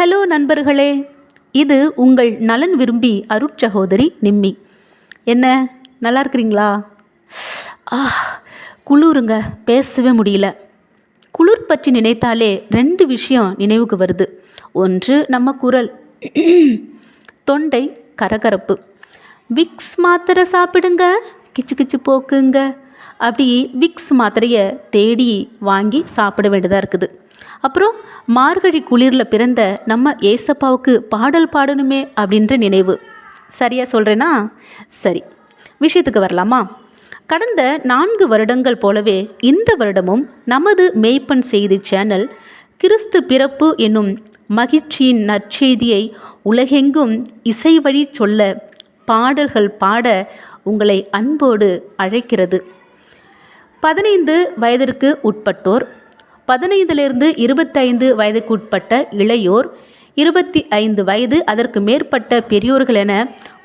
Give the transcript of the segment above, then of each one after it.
Hello நண்பர்களே இது உங்கள் நலன் விரும்பி அருட்சகோதரி நிம்மி. என்ன நல்லா இருக்கிறீங்களா? ஆ குளிருங்க பேசவே முடியல. குளிர் பற்றி நினைத்தாலே ரெண்டு விஷயம் நினைவுக்கு வருது. ஒன்று நம்ம குரல். தொண்டை கரகரப்பு. விக்ஸ் மாத்திரை சாப்பிடுங்க கிச்சு கிச்சு போக்குங்க. அப்படி விக்ஸ் மாத்திரையை தேடி வாங்கி சாப்பிட வேண்டியதாக இருக்குது. அப்புறம் மார்கழி குளிரில் பிறந்த நம்ம ஏசப்பாவுக்கு பாடல் பாடணுமே அப்படின்ற நினைவு. சரியாக சொல்கிறேனா சரி விஷயத்துக்கு வரலாமா? கடந்த நான்கு வருடங்கள் போலவே இந்த வருடமும் நமது மெய்ப்பன் செய்தி சேனல் கிறிஸ்து பிறப்பு என்னும் மகிழ்ச்சியின் நற்செய்தியை உலகெங்கும் இசை வழி சொல்ல பாடல்கள் பாட உங்களை அன்போடு அழைக்கிறது. பதினைந்து வயதிற்கு உட்பட்டோர் பதினைந்திலிருந்து இருபத்தைந்து வயதுக்கு உட்பட்ட இளையோர் இருபத்தி ஐந்து வயது அதற்கு மேற்பட்ட பெரியோர்கள் என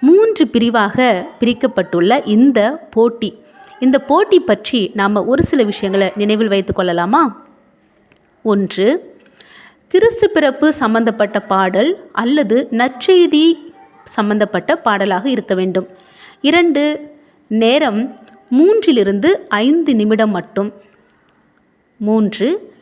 மூன்று பிரிவாக பிரிக்கப்பட்டுள்ள இந்த போட்டி. இந்த போட்டி பற்றி நாம் ஒரு சில விஷயங்களை நினைவில் வைத்து கொள்ளலாமா? ஒன்று கிறிஸ்து பிறப்பு சம்பந்தப்பட்ட பாடல் அல்லது நற்செய்தி சம்பந்தப்பட்ட பாடலாக இருக்க வேண்டும். இரண்டு நேரம் மூன்றிலிருந்து ஐந்து நிமிடம் மட்டும். மூன்று.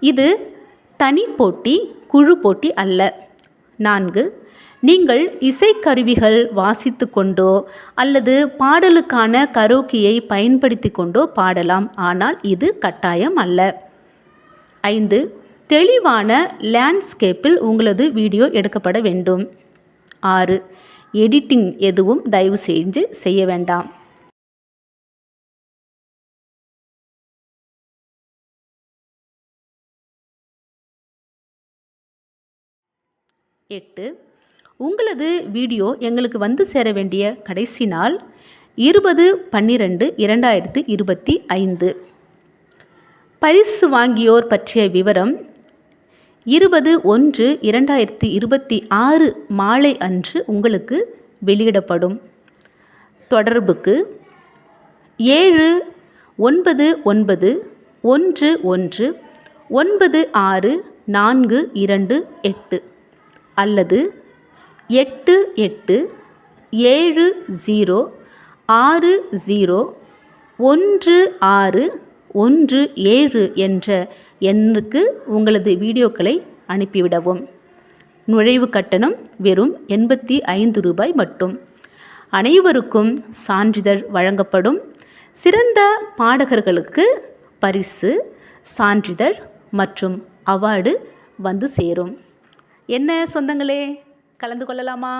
இது தனி போட்டி குழு போட்டி அல்ல. நான்கு. நீங்கள் இசைக்கருவிகள் வாசித்து கொண்டோ அல்லது பாடலுக்கான கரோக்கியை பயன்படுத்தி கொண்டோ பாடலாம். ஆனால் இது கட்டாயம் அல்ல. ஐந்து. தெளிவான லேண்ட்ஸ்கேப்பில் உங்களது வீடியோ எடுக்கப்பட வேண்டும். ஆறு. எடிட்டிங் எதுவும் தயவு செஞ்சு செய்ய வேண்டாம். எட்டு. உங்களது வீடியோ எங்களுக்கு வந்து சேர வேண்டிய கடைசி நாள் இருபது பன்னிரெண்டு இரண்டாயிரத்து இருபத்தி ஐந்து. பரிசு வாங்கியோர் பற்றிய விவரம் இருபது ஒன்று இரண்டாயிரத்தி இருபத்தி ஆறு மாலை அன்று உங்களுக்கு வெளியிடப்படும். தொடர்புக்கு ஏழு ஒன்பது ஒன்பது ஒன்று ஒன்று ஒன்பது ஆறு நான்கு இரண்டு எட்டு. அல்லது எட்டு எட்டு ஏழு ஜீரோ ஆறு ஜீரோ ஒன்று ஆறு ஒன்று ஏழு என்ற எண்ணுக்கு உங்களது வீடியோக்களை அனுப்பிவிடவும். நுழைவு கட்டணம் வெறும் எண்பத்தி ஐந்து ரூபாய் மட்டும். அனைவருக்கும் சான்றிதழ் வழங்கப்படும். சிறந்த பாடகர்களுக்கு பரிசு சான்றிதழ் மற்றும் அவார்டு வந்து சேரும். என்ன சொந்தங்களே? கலந்து கொள்ளலாமா?